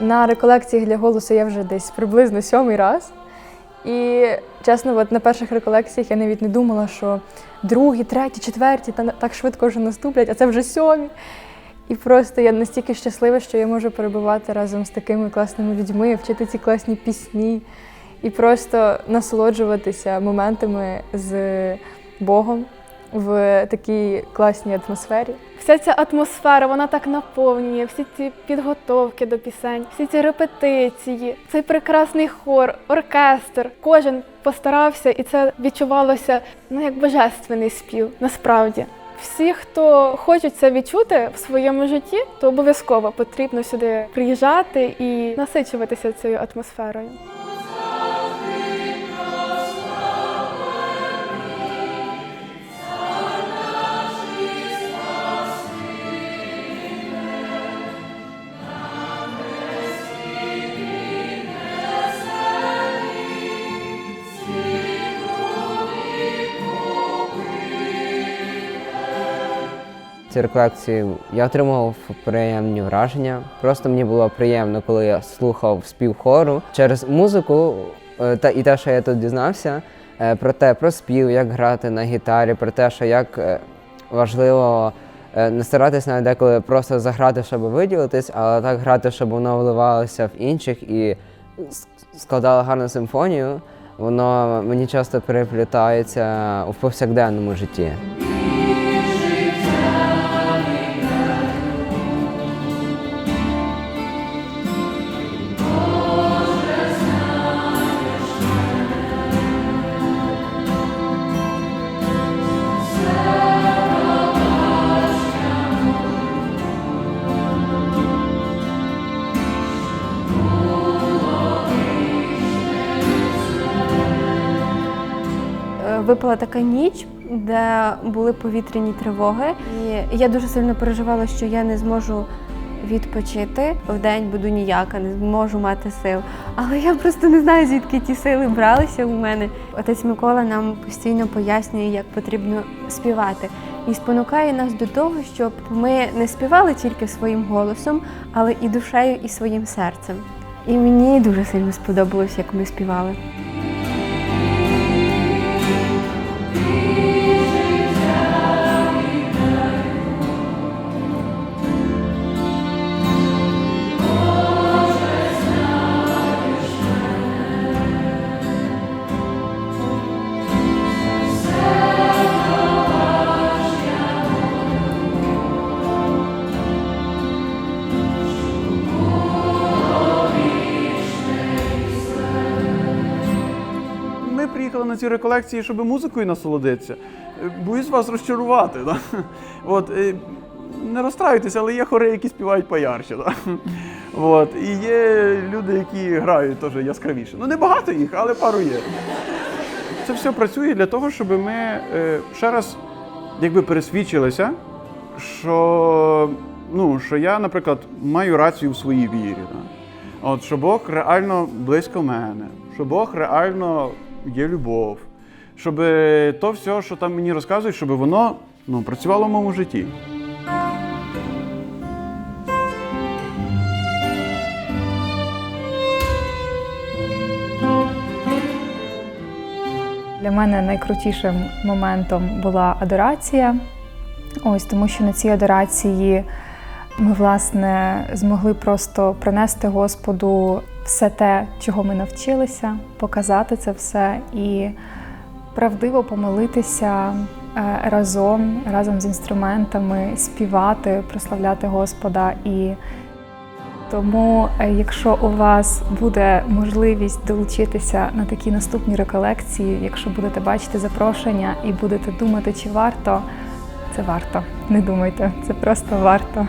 На реколекціях для голосу я вже десь приблизно сьомий раз. І чесно, от на перших реколекціях я навіть не думала, що другі, треті, четверті та так швидко вже наступлять, а це вже сьомі. І просто я настільки щаслива, що я можу перебувати разом з такими класними людьми, вчити ці класні пісні і просто насолоджуватися моментами з Богом в такій класній атмосфері. Вся ця атмосфера, вона так наповнює, всі ці підготовки до пісень, всі ці репетиції, цей прекрасний хор, оркестр. Кожен постарався, і це відчувалося ну як божественний спів. Насправді, всі, хто хочуть це відчути в своєму житті, то обов'язково потрібно сюди приїжджати і насичуватися цією атмосферою. Реколекції я отримував приємні враження. Просто мені було приємно, коли я слухав спів хору через музику е, та і те, що я тут дізнався, е, про те, про спів, як грати на гітарі, про те, що як е, важливо не старатись навіть деколи просто заграти, щоб виділитись, але так грати, щоб воно вливалося в інших і складало гарну симфонію. Воно мені часто переплітається в повсякденному житті. Випала така ніч, де були повітряні тривоги, і я дуже сильно переживала, що я не зможу відпочити. Вдень буду ніяка, не зможу мати сил. Але я просто не знаю, звідки ті сили бралися у мене. Отець Микола нам постійно пояснює, як потрібно співати. І спонукає нас до того, щоб ми не співали тільки своїм голосом, але і душею, і своїм серцем. І мені дуже сильно сподобалось, як ми співали. Ми приїхали на ці реколекції, щоб музикою насолодитися. Боюсь вас розчарувати. Да? От, е, не розстраюйтеся, але є хори, які співають поярче. Да? От, і є люди, які грають теж яскравіше. Ну, не багато їх, але пару є. Це все працює для того, щоб ми е, ще раз якби пересвідчилися, що, ну, що я, наприклад, маю рацію в своїй вірі. Да? От, що Бог реально близько мене, що Бог реально є любов, щоб то все, що там мені розказують, щоб воно ну, працювало в моєму житті. Для мене найкрутішим моментом була адорація. Ось тому, що на цій адорації ми власне змогли просто принести Господу все те, чого ми навчилися, показати це все і правдиво помолитися е, разом, разом з інструментами, співати, прославляти Господа і тому, е, якщо у вас буде можливість долучитися на такі наступні реколекції, якщо будете бачити запрошення і будете думати, чи варто, це варто. Не думайте, це просто варто.